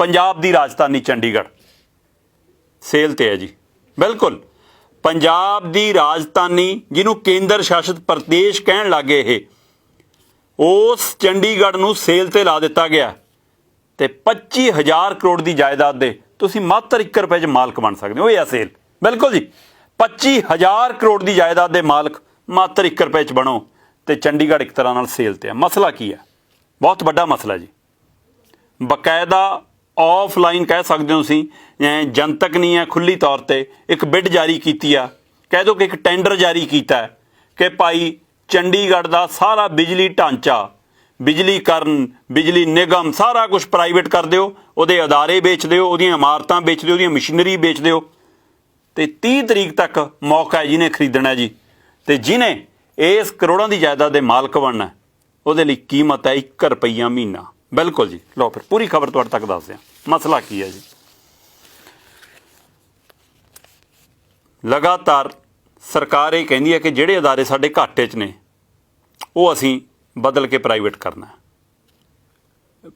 ਪੰਜਾਬ ਦੀ ਰਾਜਧਾਨੀ ਚੰਡੀਗੜ੍ਹ। ਸੇਲ ਤੇ ਹੈ ਜੀ। ਬਿਲਕੁਲ। ਪੰਜਾਬ ਦੀ ਰਾਜਧਾਨੀ ਜਿਹਨੂੰ ਕੇਂਦਰ ਸ਼ਾਸਿਤ ਪ੍ਰਦੇਸ਼ ਕਹਿਣ ਲੱਗੇ ਇਹ, ਉਸ ਚੰਡੀਗੜ੍ਹ ਨੂੰ ਸੇਲ ਤੇ ਲਾ ਦਿੱਤਾ ਗਿਆ ਤੇ 25000 ਕਰੋੜ ਦੀ ਜਾਇਦਾਦ ਦੇ ਤੁਸੀਂ ਮਾਤਰ 1 ਰੁਪਏ 'ਚ ਮਾਲਕ ਬਣ ਸਕਦੇ ਹੋ, ਇਹ ਆ ਸੇਲ। ਬਿਲਕੁਲ ਜੀ। 25000 ਕਰੋੜ ਦੀ ਜਾਇਦਾਦ ਦੇ ਮਾਲਕ ਮਾਤਰ 1 ਰੁਪਏ 'ਚ ਬਣੋ ਤੇ ਚੰਡੀਗੜ੍ਹ ਇੱਕ ਤਰ੍ਹਾਂ ਨਾਲ ਸੇਲ ਤੇ ਆ ਮਸਲਾ ਕੀ ਹੈ? ਬਹੁਤ ਵੱਡਾ ਮਸਲਾ ਜੀ। ਬਕਾਇਦਾ ਆਫਲਾਈਨ ਕਹਿ ਸਕਦੇ ਹੋ ਤੁਸੀਂ ਜਨਤਕ ਨਹੀਂ ਹੈ ਖੁੱਲੀ ਤੌਰ ਤੇ, ਇੱਕ ਬਿਡ ਜਾਰੀ ਕੀਤੀ ਆ। ਕਹਿ ਦੋ ਕਿ ਇੱਕ ਟੈਂਡਰ ਜਾਰੀ ਕੀਤਾ ਕਿ ਭਾਈ ਚੰਡੀਗੜ੍ਹ ਦਾ ਸਾਰਾ ਬਿਜਲੀ ਢਾਂਚਾ, ਬਿਜਲੀ ਕਰਨ, ਬਿਜਲੀ ਨਿਗਮ, ਸਾਰਾ ਕੁਝ ਪ੍ਰਾਈਵੇਟ ਕਰ ਦਿਓ, ਉਹਦੇ ਅਦਾਰੇ ਵੇਚ ਦਿਓ, ਉਹਦੀਆਂ ਇਮਾਰਤਾਂ ਵੇਚ ਦਿਓ, ਉਹਦੀਆਂ ਮਸ਼ੀਨਰੀ ਵੇਚ ਦਿਓ। ਤੇ 30 ਤਰੀਕ ਤੱਕ ਮੌਕਾ ਹੈ ਜਿਹਨੇ ਖਰੀਦਣਾ ਜੀ। ਤੇ ਜਿਹਨੇ ਇਸ ਕਰੋੜਾਂ ਦੀ ਜਾਇਦਾਦ ਦੇ ਮਾਲਕ ਬਣਨਾ ਉਹਦੇ ਲਈ ਕੀਮਤ ਹੈ 1 ਰੁਪਈਆ ਮਹੀਨਾ। ਬਿਲਕੁਲ ਜੀ। ਲਓ ਫਿਰ, ਪੂਰੀ ਖਬਰ ਤੁਹਾਡੇ ਤੱਕ ਦੱਸਦੇ ਹਾਂ ਮਸਲਾ ਕੀ ਹੈ ਜੀ? ਲਗਾਤਾਰ ਸਰਕਾਰ ਇਹ ਕਹਿੰਦੀ ਹੈ ਕਿ ਜਿਹੜੇ ਅਦਾਰੇ ਸਾਡੇ ਘਾਟੇ 'ਚ ਨੇ, ਉਹ ਅਸੀਂ ਬਦਲ ਕੇ ਪ੍ਰਾਈਵੇਟ ਕਰਨਾ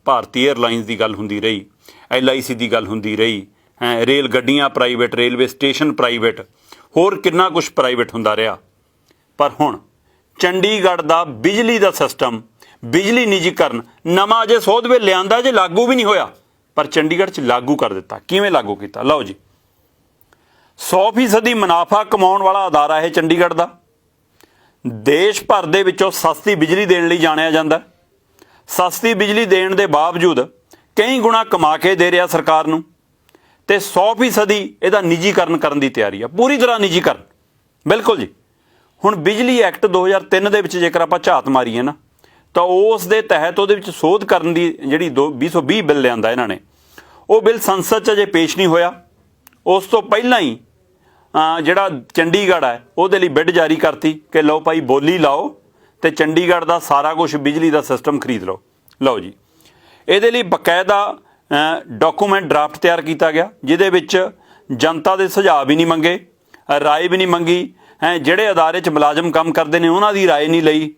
ਭਾਰਤੀ 에ਅਰਲਾਈਨਸ ਦੀ ਗੱਲ ਹੁੰਦੀ ਰਹੀ ਐਲਆਈਸੀ ਦੀ ਗੱਲ ਹੁੰਦੀ ਰਹੀ, ਹੈ, ਰੇਲ ਗੱਡੀਆਂ ਪ੍ਰਾਈਵੇਟ ਰੇਲਵੇ ਸਟੇਸ਼ਨ ਪ੍ਰਾਈਵੇਟ ਹੋਰ ਕਿੰਨਾ ਕੁਝ ਪ੍ਰਾਈਵੇਟ ਹੁੰਦਾ ਰਿਹਾ। ਪਰ ਹੁਣ ਚੰਡੀਗੜ੍ਹ ਦਾ ਬਿਜਲੀ ਦਾ ਸਿਸਟਮ ਬਿਜਲੀ ਨਿੱਜੀਕਰਨ ਨਵਾਂ ਅਜੇ ਸੋਧ ਵੇ ਲਿਆਂਦਾ ਜੇ ਲਾਗੂ ਵੀ ਨਹੀਂ ਹੋਇਆ। ਪਰ ਚੰਡੀਗੜ੍ਹ 'ਚ ਲਾਗੂ ਕਰ ਦਿੱਤਾ। ਕਿਵੇਂ ਲਾਗੂ ਕੀਤਾ? ਲਓ ਜੀ। 100% ਮੁਨਾਫਾ ਕਮਾਉਣ ਵਾਲਾ ਅਦਾਰਾ ਹੈ ਚੰਡੀਗੜ੍ਹ ਦਾ। ਦੇਸ਼ ਭਰ ਦੇ ਵਿੱਚੋਂ ਸਸਤੀ ਬਿਜਲੀ ਦੇਣ ਲਈ ਜਾਣਿਆ ਜਾਂਦਾ। ਸਸਤੀ ਬਿਜਲੀ ਦੇਣ ਦੇ ਬਾਵਜੂਦ ਕਈ ਗੁਣਾ ਕਮਾ ਕੇ ਦੇ ਰਿਹਾ ਸਰਕਾਰ ਨੂੰ। ਤੇ 100% ਇਹਦਾ ਨਿੱਜੀਕਰਨ ਕਰਨ ਦੀ ਤਿਆਰੀ ਆ। ਪੂਰੀ ਤਰ੍ਹਾਂ ਨਿੱਜੀਕਰਨ। ਬਿਲਕੁਲ ਜੀ। ਹੁਣ ਬਿਜਲੀ ਐਕਟ 2003 ਦੇ ਵਿੱਚ ਜੇਕਰ ਆਪਾਂ ਝਾਤ ਮਾਰੀਏ ਨਾ ਤਾਂ ਉਸ ਦੇ ਤਹਿਤ ਉਹਦੇ ਵਿੱਚ ਸੋਧ ਕਰਨ ਦੀ ਜਿਹੜੀ ਦੋ- 2020 ਬਿੱਲ ਲਿਆਂਦਾ ਇਹਨਾਂ ਨੇ। ਉਹ ਬਿੱਲ ਸੰਸਦ 'ਚ ਅਜੇ ਪੇਸ਼ ਨਹੀਂ ਹੋਇਆ। ਉਸ ਤੋਂ ਪਹਿਲਾਂ ਹੀ ਜਿਹੜਾ ਚੰਡੀਗੜ੍ਹ ਹੈ ਉਹਦੇ ਲਈ ਬਿੱਡ ਜਾਰੀ ਕਰਤੀ ਕਿ ਲਓ ਭਾਈ ਬੋਲੀ ਲਾਓ ਤੇ ਚੰਡੀਗੜ੍ਹ ਦਾ ਸਾਰਾ ਕੁਝ ਬਿਜਲੀ ਦਾ ਸਿਸਟਮ ਖਰੀਦ ਲਓ। ਲਓ ਜੀ। ਇਹਦੇ ਲਈ ਬਕਾਇਦਾ ਡਾਕੂਮੈਂਟ ਡਰਾਫਟ ਤਿਆਰ ਕੀਤਾ ਗਿਆ ਜਿਹਦੇ ਵਿੱਚ ਜਨਤਾ ਦੇ ਸੁਝਾਅ ਵੀ ਨਹੀਂ ਮੰਗੇ ਅ, ਰਾਏ ਵੀ ਨਹੀਂ ਮੰਗੀ। ਹੈ ਜਿਹੜੇ ਅਦਾਰੇ 'ਚ ਮੁਲਾਜ਼ਮ ਕੰਮ ਕਰਦੇ ਨੇ ਉਹਨਾਂ ਦੀ ਰਾਏ ਨਹੀਂ ਲਈ।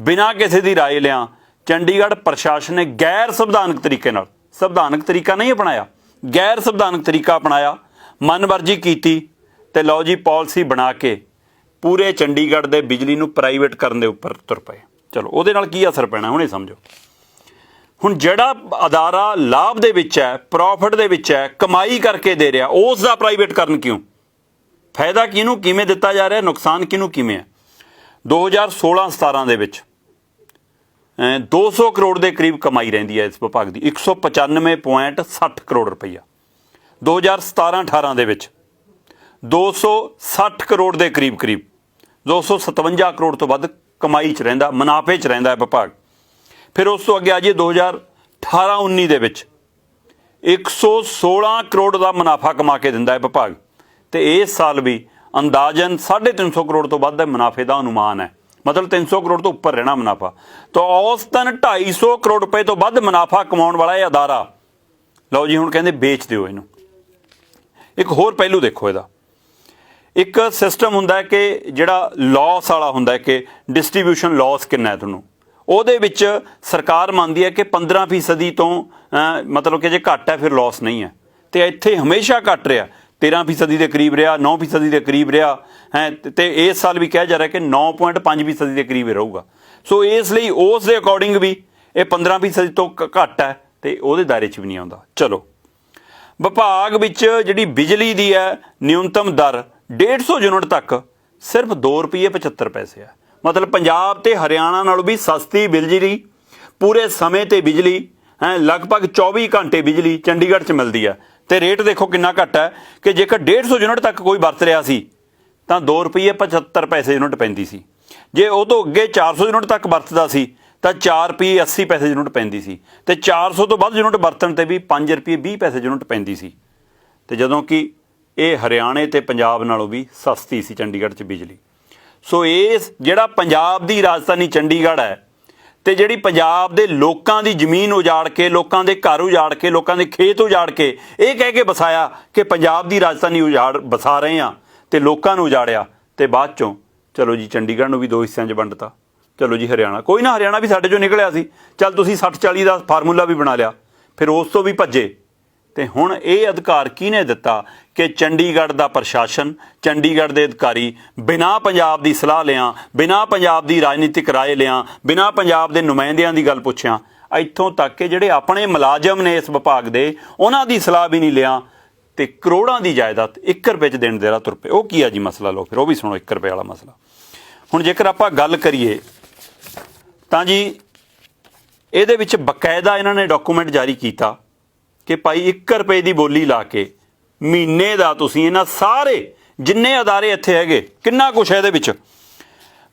ਬਿਨਾਂ ਕਿਸੇ ਦੀ ਰਾਏ ਲਿਆਂ, ਚੰਡੀਗੜ੍ਹ ਪ੍ਰਸ਼ਾਸਨ ਨੇ ਗੈਰ ਸੰਵਿਧਾਨਕ ਤਰੀਕੇ ਨਾਲ, ਸੰਵਿਧਾਨਕ ਤਰੀਕਾ ਨਹੀਂ ਅਪਣਾਇਆ, ਗੈਰ ਸੰਵਿਧਾਨਕ ਤਰੀਕਾ ਅਪਣਾਇਆ, ਮਨਮਰਜ਼ੀ ਕੀਤੀ ਤੇ ਲਓ ਜੀ ਪਾਲਿਸੀ ਬਣਾ ਕੇ ਪੂਰੇ ਚੰਡੀਗੜ੍ਹ ਦੇ ਬਿਜਲੀ ਨੂੰ ਪ੍ਰਾਈਵੇਟ ਕਰਨ ਦੇ ਉੱਪਰ ਤੁਰ ਪਏ। ਚਲੋ, ਉਹਦੇ ਨਾਲ ਕੀ ਅਸਰ ਪੈਣਾ, ਹੁਣੇ ਸਮਝੋ। ਹੁਣ ਜਿਹੜਾ ਅਦਾਰਾ ਲਾਭ ਦੇ ਵਿੱਚ ਹੈ ਪ੍ਰੋਫਿਟ ਦੇ ਵਿੱਚ ਹੈ, ਕਮਾਈ ਕਰਕੇ ਦੇ ਰਿਹਾ ਉਸ ਦਾ ਪ੍ਰਾਈਵੇਟ ਕਰਨ ਕਿਉਂ? ਫਾਇਦਾ ਕਿਹਨੂੰ, ਕਿਵੇਂ ਦਿੱਤਾ ਜਾ ਰਿਹਾ, ਨੁਕਸਾਨ ਕਿਹਨੂੰ, ਕਿਵੇਂ ਹੈ? 2016-17 ਦੇ ਵਿੱਚ 200 ਕਰੋੜ ਦੇ ਕਰੀਬ ਕਮਾਈ ਰਹਿੰਦੀ ਹੈ ਇਸ ਵਿਭਾਗ ਦੀ। 195.60 ਕਰੋੜ ਰੁਪਈਆ। 2017-18 ਦੇ ਵਿੱਚ 260 ਕਰੋੜ ਦੇ ਕਰੀਬ ਕਰੀਬ 257 ਕਰੋੜ ਤੋਂ ਵੱਧ ਕਮਾਈ 'ਚ ਰਹਿੰਦਾ, ਮੁਨਾਫੇ 'ਚ ਰਹਿੰਦਾ ਹੈ ਵਿਭਾਗ। ਫਿਰ ਉਸ ਤੋਂ ਅੱਗੇ ਆ ਜਾਈਏ 2018-19 ਦੇ ਵਿੱਚ। 116 ਕਰੋੜ ਦਾ ਮੁਨਾਫਾ ਕਮਾ ਕੇ ਦਿੰਦਾ ਹੈ ਵਿਭਾਗ। ਤੇ ਇਸ ਸਾਲ ਵੀ ਅੰਦਾਜ਼ਨ 350 ਕਰੋੜ ਤੋਂ ਵੱਧ ਦੇ ਮੁਨਾਫੇ ਦਾ ਅਨੁਮਾਨ ਹੈ। ਮਤਲਬ 300 ਕਰੋੜ ਤੋਂ ਉੱਪਰ ਰਹਿਣਾ ਮੁਨਾਫਾ। ਤਾਂ ਔਸਤਨ 250 ਕਰੋੜ ਰੁਪਏ ਤੋਂ ਵੱਧ ਮੁਨਾਫਾ ਕਮਾਉਣ ਵਾਲਾ ਇਹ ਅਦਾਰਾ। ਲਓ ਜੀ, ਹੁਣ ਕਹਿੰਦੇ ਵੇਚ ਦਿਓ ਇਹਨੂੰ। ਇੱਕ ਹੋਰ ਪਹਿਲੂ ਦੇਖੋ ਇਹਦਾ। ਇੱਕ ਸਿਸਟਮ ਹੁੰਦਾ ਕਿ ਜਿਹੜਾ ਲਾਸ ਵਾਲਾ ਹੁੰਦਾ ਕਿ ਡਿਸਟ੍ਰੀਬਿਊਸ਼ਨ ਲਾਸ ਕਿੰਨਾ ਹੈ ਤੁਹਾਨੂੰ। ਉਹਦੇ ਵਿੱਚ ਸਰਕਾਰ ਮੰਨਦੀ ਹੈ ਕਿ 15% ਤੋਂ ਮਤਲਬ ਕਿ ਜੇ ਘੱਟ ਹੈ, ਫਿਰ ਲਾਸ ਨਹੀਂ ਹੈ। ਤੇ ਇੱਥੇ ਹਮੇਸ਼ਾ ਘਟ ਰਿਹਾ। 13% ਦੇ ਕਰੀਬ ਰਿਹਾ 9% ਦੇ ਕਰੀਬ ਰਿਹਾ, ਹੈ, ਤੇ ਇਸ ਸਾਲ ਵੀ ਕਿਹਾ ਜਾ ਰਿਹਾ ਕਿ 9.5% ਦੇ ਕਰੀਬ ਹੀ ਰਹੂਗਾ। ਸੋ ਇਸ ਲਈ ਉਸ ਦੇ ਅਕੋਰਡਿੰਗ ਵੀ ਇਹ 15% ਤੋਂ ਘ- ਘੱਟ ਹੈ ਤੇ ਉਹਦੇ ਦਾਇਰੇ 'ਚ ਵੀ ਨਹੀਂ ਆਉਂਦਾ। ਚਲੋ। ਵਿਭਾਗ ਵਿੱਚ ਜਿਹੜੀ ਬਿਜਲੀ ਦੀ ਹੈ ਨਿਊਨਤਮ ਦਰ 150 ਯੂਨਿਟ ਤੱਕ ਸਿਰਫ 2 ਰੁਪਏ 75 ਪੈਸੇ ਆ ਮਤਲਬ ਪੰਜਾਬ ਤੇ ਹਰਿਆਣਾ ਨਾਲੋਂ ਵੀ ਸਸਤੀ ਬਿਜਲੀ, ਪੂਰੇ ਸਮੇਂ ਤੇ ਬਿਜਲੀ, ਹੈ, ਲਗਭਗ 24 ਘੰਟੇ ਬਿਜਲੀ ਚੰਡੀਗੜ੍ਹ 'ਚ ਮਿਲਦੀ ਹੈ। ਤੇ ਰੇਟ ਦੇਖੋ ਕਿੰਨਾ ਘੱਟ ਹੈ ਕਿ ਜੇਕਰ 150 ਯੂਨਿਟ ਤੱਕ ਕੋਈ ਵਰਤ ਰਿਹਾ ਸੀ, ਤਾਂ 2 ਰੁਪਏ 75 ਪੈਸੇ ਯੂਨਿਟ ਪੈਂਦੀ ਸੀ। ਜੇ ਉਹ ਤੋਂ ਅੱਗੇ 400 ਯੂਨਿਟ ਤੱਕ ਵਰਤਦਾ ਸੀ, ਤਾਂ 4 ਰੁਪਏ 80 ਪੈਸੇ ਯੂਨਿਟ ਪੈਂਦੀ ਸੀ। ਤੇ 400 ਤੋਂ ਵੱਧ ਯੂਨਿਟ ਵਰਤਣ ਤੇ ਵੀ 5 ਰੁਪਏ 20 ਪੈਸੇ ਯੂਨਿਟ ਪੈਂਦੀ ਸੀ। ਤੇ ਜਦੋਂ ਕਿ ਇਹ ਹਰਿਆਣੇ ਤੇ ਪੰਜਾਬ ਨਾਲੋਂ ਵੀ ਸਸਤੀ ਸੀ ਚੰਡੀਗੜ੍ਹ 'ਚ ਬਿਜਲੀ। ਸੋ ਇਸ ਜਿਹੜਾ ਪੰਜਾਬ ਦੀ ਰਾਜਧਾਨੀ ਚੰਡੀਗੜ੍ਹ ਹੈ ਤੇ ਜਿਹੜੀ ਪੰਜਾਬ ਦੇ ਲੋਕਾਂ ਦੀ ਜ਼ਮੀਨ ਉਜਾੜ ਕੇ, ਲੋਕਾਂ ਦੇ ਘਰ ਉਜਾੜ ਕੇ, ਲੋਕਾਂ ਦੇ ਖੇਤ ਉਜਾੜ ਕੇ, ਇਹ ਕਹਿ ਕੇ ਵਸਾਇਆ ਕਿ ਪੰਜਾਬ ਦੀ ਰਾਜਧਾਨੀ ਉਜਾੜ ਵਸਾ ਰਹੇ ਆ ਤੇ ਲੋਕਾਂ ਨੂੰ ਉਜਾੜਿਆ। ਤੇ ਬਾਅਦ ਚੋਂ, ਚਲੋ ਜੀ, ਚੰਡੀਗੜ੍ਹ ਨੂੰ ਵੀ ਦੋ ਹਿੱਸਿਆਂ 'ਚ ਵੰਡਤਾ। ਚਲੋ ਜੀ, ਹਰਿਆਣਾ। ਕੋਈ ਨਾ ਹਰਿਆਣਾ ਵੀ ਸਾਡੇ ਚੋਂ ਨਿਕਲਿਆ ਸੀ। ਚੱਲ ਤੁਸੀਂ 60 40 ਦਾ ਫਾਰਮੂਲਾ ਵੀ ਬਣਾ ਲਿਆ। ਫਿਰ ਉਸ ਤੋਂ ਵੀ ਭੱਜੇ। ਤੇ ਹੁਣ ਇਹ ਅਧਿਕਾਰ ਕਿਹਨੇ ਦਿੱਤਾ ਕਿ ਚੰਡੀਗੜ੍ਹ ਦਾ ਪ੍ਰਸ਼ਾਸਨ, ਚੰਡੀਗੜ੍ਹ ਦੇ ਅਧਿਕਾਰੀ ਬਿਨਾਂ ਪੰਜਾਬ ਦੀ ਸਲਾਹ ਲਿਆਂ, ਬਿਨਾਂ ਪੰਜਾਬ ਦੀ ਰਾਜਨੀਤਿਕ ਰਾਏ ਲਿਆਂ, ਬਿਨਾਂ ਪੰਜਾਬ ਦੇ ਨੁਮਾਇੰਦਿਆਂ ਦੀ ਗੱਲ ਪੁੱਛਿਆਂ, ਇੱਥੋਂ ਤੱਕ ਕਿ ਜਿਹੜੇ ਆਪਣੇ ਮੁਲਾਜ਼ਮ ਨੇ ਇਸ ਵਿਭਾਗ ਦੇ, ਉਹਨਾਂ ਦੀ ਸਲਾਹ ਵੀ ਨਹੀਂ ਲਿਆ ਤੇ ਕਰੋੜਾਂ ਦੀ ਜਾਇਦਾਦ 1 ਰੁਪਏ ਚ ਦੇਣ ਦੇ ਰਾ ਤੁਰ ਪਏ। ਉਹ ਕੀ ਆ ਜੀ ਮਸਲਾ ਲੋ ਫਿਰ, ਉਹ ਵੀ ਸੁਣੋ 1 ਰੁਪਏ ਵਾਲਾ ਮਸਲਾ। ਹੁਣ ਜੇਕਰ ਆਪਾਂ ਗੱਲ ਕਰੀਏ, ਤਾਂ ਜੀ ਇਹਦੇ ਵਿੱਚ ਬਕਾਇਦਾ ਇਹਨਾਂ ਨੇ ਡਾਕੂਮੈਂਟ ਜਾਰੀ ਕੀਤਾ। ਕਿ ਭਾਈ 1 ਰੁਪਏ ਦੀ ਬੋਲੀ ਲਾ ਕੇ ਮਹੀਨੇ ਦਾ ਤੁਸੀਂ ਇਹਨਾਂ ਸਾਰੇ ਜਿੰਨੇ ਅਦਾਰੇ ਇੱਥੇ ਹੈਗੇ, ਕਿੰਨਾ ਕੁਛ ਹੈ ਇਹਦੇ ਵਿੱਚ?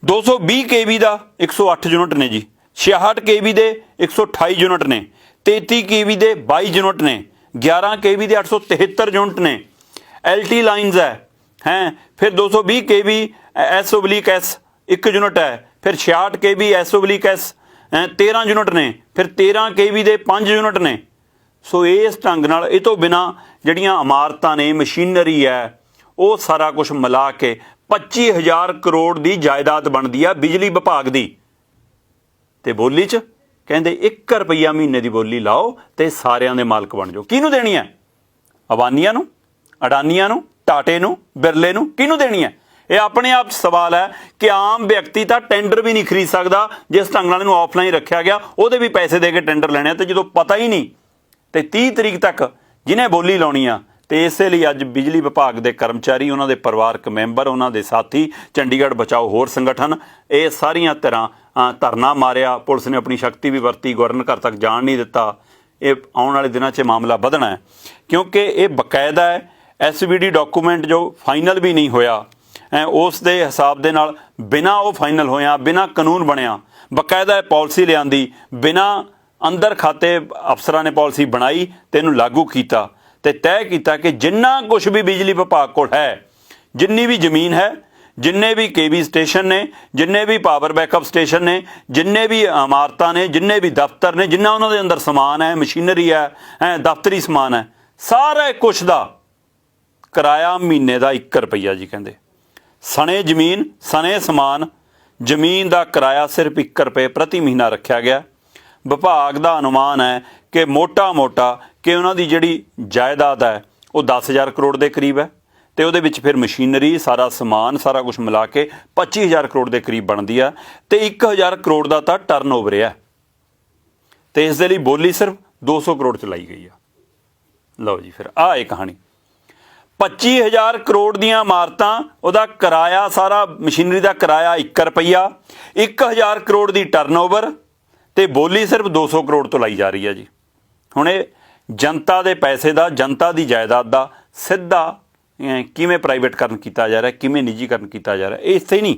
220 ਕੇਵੀ ਦਾ 108 ਯੂਨਿਟ ਨੇ ਜੀ। 66 ਕੇਵੀ ਦੇ 128 ਯੂਨਿਟ ਨੇ। 33 ਕੇਵੀ ਦੇ 22 ਯੂਨਿਟ ਨੇ। 11 ਕੇਵੀ ਦੇ 873 ਯੂਨਿਟ ਨੇ। ਐਲਟੀ ਲਾਈਨਸ ਹੈ ਹੈ? ਫਿਰ 220 KV S oblique S 1 unit ਹੈ। ਫਿਰ 66 KV S oblique S 13 unit ਨੇ। ਫਿਰ 13 ਕੇਵੀ ਦੇ 5 ਯੂਨਿਟ ਨੇ। ਸੋ ਇਸ ਢੰਗ ਨਾਲ, ਇਹ ਤੋਂ ਬਿਨਾ ਜਿਹੜੀਆਂ ਇਮਾਰਤਾਂ ਨੇ, ਮਸ਼ੀਨਰੀ ਹੈ, ਉਹ ਸਾਰਾ ਕੁਝ ਮਿਲਾ ਕੇ 25000 ਕਰੋੜ ਦੀ ਜਾਇਦਾਦ ਬਣਦੀ ਆ ਬਿਜਲੀ ਵਿਭਾਗ ਦੀ। ਤੇ ਬੋਲੀ 'ਚ ਕਹਿੰਦੇ 1 ਰੁਪਈਆ ਮਹੀਨੇ ਦੀ ਬੋਲੀ ਲਾਓ ਤੇ ਸਾਰਿਆਂ ਦੇ ਮਾਲਕ ਬਣ ਜਾਓ। ਕਿਹਨੂੰ ਦੇਣੀ ਹੈ? ਅਬਾਨੀਆਂ ਨੂੰ, ਅਡਾਨੀਆਂ ਨੂੰ, ਟਾਟੇ ਨੂੰ, ਬਿਰਲੇ ਨੂੰ ਕਿਹਨੂੰ ਦੇਣੀ ਹੈ? ਇਹ ਆਪਣੇ ਆਪ 'ਚ ਸਵਾਲ ਹੈ ਕਿ ਆਮ ਵਿਅਕਤੀ ਤਾਂ ਟੈਂਡਰ ਵੀ ਨਹੀਂ ਖਰੀਦ ਸਕਦਾ, ਜਿਸ ਢੰਗ ਨਾਲ ਇਹਨੂੰ ਆਫਲਾਈਨ ਰੱਖਿਆ ਗਿਆ, ਉਹਦੇ ਵੀ ਪੈਸੇ ਦੇ ਕੇ ਟੈਂਡਰ ਲੈਣੇ ਆ ਤੇ ਜਦੋਂ ਪਤਾ ਹੀ ਨਹੀਂ ਤੇ 30 ਤਰੀਕ ਤੱਕ ਜਿਹਨੇ ਬੋਲੀ ਲਾਉਣੀ ਆ, ਤੇ ਇਸੇ ਲਈ ਅੱਜ ਬਿਜਲੀ ਵਿਭਾਗ ਦੇ ਕਰਮਚਾਰੀ, ਉਹਨਾਂ ਦੇ ਪਰਿਵਾਰਕ ਮੈਂਬਰ, ਉਹਨਾਂ ਦੇ ਸਾਥੀ, ਚੰਡੀਗੜ੍ਹ ਬਚਾਓ ਹੋਰ ਸੰਗਠਨ, ਇਹ ਸਾਰੀਆਂ ਤਰ੍ਹਾਂ ਧਰਨਾ ਮਾਰਿਆ। ਪੁਲਿਸ ਨੇ ਆਪਣੀ ਸ਼ਕਤੀ ਵੀ ਵਰਤੀ, ਗਵਰਨਰ ਘਰ ਤੱਕ ਜਾਣ ਨਹੀਂ ਦਿੱਤਾ। ਇਹ ਆਉਣ ਵਾਲੇ ਦਿਨਾਂ 'ਚ ਮਾਮਲਾ ਵਧਣਾ ਹੈ। ਕਿਉਂਕਿ ਇਹ ਬਕਾਇਦਾ ਹੈ ਐਸਵੀਡੀ ਡਾਕੂਮੈਂਟ ਜੋ ਫਾਈਨਲ ਵੀ ਨਹੀਂ ਹੋਇਆ, ਐ ਉਸ ਦੇ ਹਿਸਾਬ ਦੇ ਨਾਲ ਬਿਨਾ ਉਹ ਫਾਈਨਲ ਹੋਇਆ, ਬਿਨਾ ਕਾਨੂੰਨ ਬਣਿਆ, ਬਕਾਇਦਾ ਇਹ ਪਾਲਿਸੀ ਲਿਆਂਦੀ, ਬਿਨਾ ਅੰਦਰ ਖਾਤੇ ਅਫਸਰਾਂ ਨੇ ਪਾਲਿਸੀ ਬਣਾਈ ਤੇ ਇਹਨੂੰ ਲਾਗੂ ਕੀਤਾ ਤੇ ਤੈਅ ਕੀਤਾ ਕਿ ਜਿੰਨਾ ਕੁਝ ਵੀ ਬਿਜਲੀ ਵਿਭਾਗ ਕੋਲ ਹੈ, ਜਿੰਨੀ ਵੀ ਜ਼ਮੀਨ ਹੈ, ਜਿੰਨੇ ਵੀ ਕੇਵੀ ਸਟੇਸ਼ਨ ਨੇ, ਜਿੰਨੇ ਵੀ ਪਾਵਰ ਬੈਕਅਪ ਸਟੇਸ਼ਨ ਨੇ, ਜਿੰਨੇ ਵੀ ਇਮਾਰਤਾਂ ਨੇ, ਜਿੰਨੇ ਵੀ ਦਫ਼ਤਰ ਨੇ, ਜਿੰਨਾ ਉਹਨਾਂ ਦੇ ਅੰਦਰ ਸਮਾਨ ਹੈ, ਮਸ਼ੀਨਰੀ ਹੈ ਹੈ, ਦਫ਼ਤਰੀ ਸਮਾਨ ਹੈ, ਸਾਰੇ ਕੁਝ ਦਾ ਕਿਰਾਇਆ ਮਹੀਨੇ ਦਾ 1 ਰੁਪਈਆ ਜੀ ਕਹਿੰਦੇ। ਸਣੇ ਜ਼ਮੀਨ, ਸਣੇ ਸਮਾਨ, ਜ਼ਮੀਨ ਦਾ ਕਿਰਾਇਆ ਸਿਰਫ 1 ਰੁਪਏ ਪ੍ਰਤੀ ਮਹੀਨਾ ਰੱਖਿਆ ਗਿਆ। ਵਿਭਾਗ ਦਾ ਅਨੁਮਾਨ ਹੈ ਕਿ ਮੋਟਾ-ਮੋਟਾ ਕਿ ਉਹਨਾਂ ਦੀ ਜਿਹੜੀ ਜਾਇਦਾਦ ਹੈ, ਉਹ 10000 ਕਰੋੜ ਦੇ ਕਰੀਬ ਹੈ ਤੇ ਉਹਦੇ ਵਿੱਚ ਫਿਰ ਮਸ਼ੀਨਰੀ, ਸਾਰਾ ਸਮਾਨ, ਸਾਰਾ ਕੁਝ ਮਿਲਾ ਕੇ 25000 ਕਰੋੜ ਦੇ ਕਰੀਬ ਬਣਦੀ ਆ ਤੇ 1000 ਕਰੋੜ ਦਾ ਤਾਂ ਟਰਨਓਵਰ ਹੈ ਤੇ ਇਸ ਦੇ ਲਈ ਬੋਲੀ ਸਿਰਫ 200 ਕਰੋੜ ਚ ਲਾਈ ਗਈ ਆ। ਲਓ ਜੀ ਫਿਰ ਆ ਇਹ ਕਹਾਣੀ। 25000 ਕਰੋੜ ਦੀਆਂ ਇਮਾਰਤਾਂ, ਉਹਦਾ ਕਿਰਾਇਆ ਸਾਰਾ ਮਸ਼ੀਨਰੀ ਦਾ ਕਿਰਾਇਆ 1 ਰੁਪਈਆ 1000 ਕਰੋੜ ਦੀ ਟਰਨਓਵਰ ਤੇ ਬੋਲੀ ਸਿਰਫ 200 ਕਰੋੜ ਤੋਂ ਲਾਈ ਜਾ ਰਹੀ ਹੈ ਜੀ। ਹੁਣ ਇਹ ਜਨਤਾ ਦੇ ਪੈਸੇ ਦਾ ਜਨਤਾ ਦੀ ਜਾਇਦਾਦ ਦਾ ਸਿੱਧਾ ਅਹ, ਕਿਵੇਂ ਪ੍ਰਾਈਵੇਟਕਰਨ ਕੀਤਾ ਜਾ ਰਿਹਾ ਕਿਵੇਂ ਨਿੱਜੀਕਰਨ ਕੀਤਾ ਜਾ ਰਿਹਾ ਇਹ ਇੱਥੇ ਹੀ ਨਹੀਂ।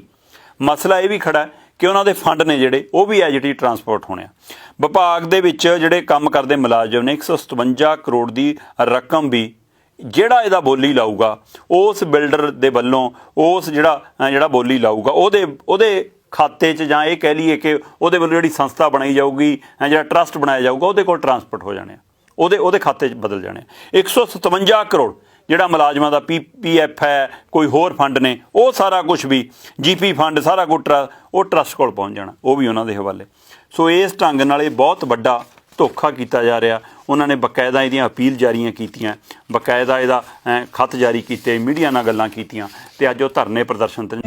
ਮਸਲਾ ਇਹ ਵੀ ਖੜਾ ਕਿ ਉਹਨਾਂ ਦੇ ਫੰਡ ਨੇ ਜਿਹੜੇ ਉਹ ਵੀ ਐਜਿਟੀ ਟਰਾਂਸਪੋਰਟ ਹੋਣੇ ਆ। ਵਿਭਾਗ ਦੇ ਵਿੱਚ ਜਿਹੜੇ ਕੰਮ ਕਰਦੇ ਮੁਲਾਜ਼ਮ ਨੇ 157 ਕਰੋੜ ਦੀ ਰਕਮ ਵੀ ਜਿਹੜਾ ਇਹਦਾ ਬੋਲੀ ਲਾਊਗਾ ਉਸ ਬਿਲਡਰ ਦੇ ਵੱਲੋਂ ਉਸ ਜਿਹੜਾ ਜਿਹੜਾ ਬੋਲੀ ਲਾਊਗਾ ਉਹਦੇ ਉਹਦੇ ਖਾਤੇ 'ਚ ਜਾਂ ਇਹ ਕਹਿ ਲਈਏ ਕਿ ਉਹਦੇ ਵੱਲੋਂ ਜਿਹੜੀ ਸੰਸਥਾ ਬਣਾਈ ਜਾਊਗੀ ਜਾਂ ਜਿਹੜਾ ਟਰਸਟ ਬਣਾਇਆ ਜਾਊਗਾ ਉਹਦੇ ਕੋਲ ਟਰਾਂਸਪੋਰਟ ਹੋ ਜਾਣੇ ਆ। ਉਹਦੇ ਉਹਦੇ ਖਾਤੇ 'ਚ ਬਦਲ ਜਾਣੇ ਆ। 157 ਕਰੋੜ ਜਿਹੜਾ ਮੁਲਾਜ਼ਮਾਂ ਦਾ ਪੀਪੀਐਫ ਹੈ ਕੋਈ ਹੋਰ ਫੰਡ ਨੇ ਉਹ ਸਾਰਾ ਕੁਝ ਵੀ ਜੀਪੀ ਫੰਡ ਸਾਰਾ ਕੁਝ ਟਰ- ਉਹ ਟਰਸਟ ਕੋਲ ਪਹੁੰਚ ਜਾਣਾ ਉਹ ਵੀ ਉਹਨਾਂ ਦੇ ਹਵਾਲੇ। ਸੋ ਇਸ ਢੰਗ ਨਾਲ ਇਹ ਬਹੁਤ ਵੱਡਾ ਧੋਖਾ ਕੀਤਾ ਜਾ ਰਿਹਾ। ਉਹਨਾਂ ਨੇ ਬਕਾਇਦਾ ਇਹਦੀਆਂ ਅਪੀਲ ਜਾਰੀਆਂ ਕੀਤੀਆਂ। ਬਕਾਇਦਾ ਇਹਦਾ ਅਹ, ਖੱਤ ਜਾਰੀ ਕੀਤੇ ਮੀਡੀਆ ਨਾਲ ਗੱਲਾਂ ਕੀਤੀਆਂ ਤੇ ਅੱਜ ਉਹ ਧਰਨੇ ਪ੍ਰਦਰਸ਼ਨ ਤੇ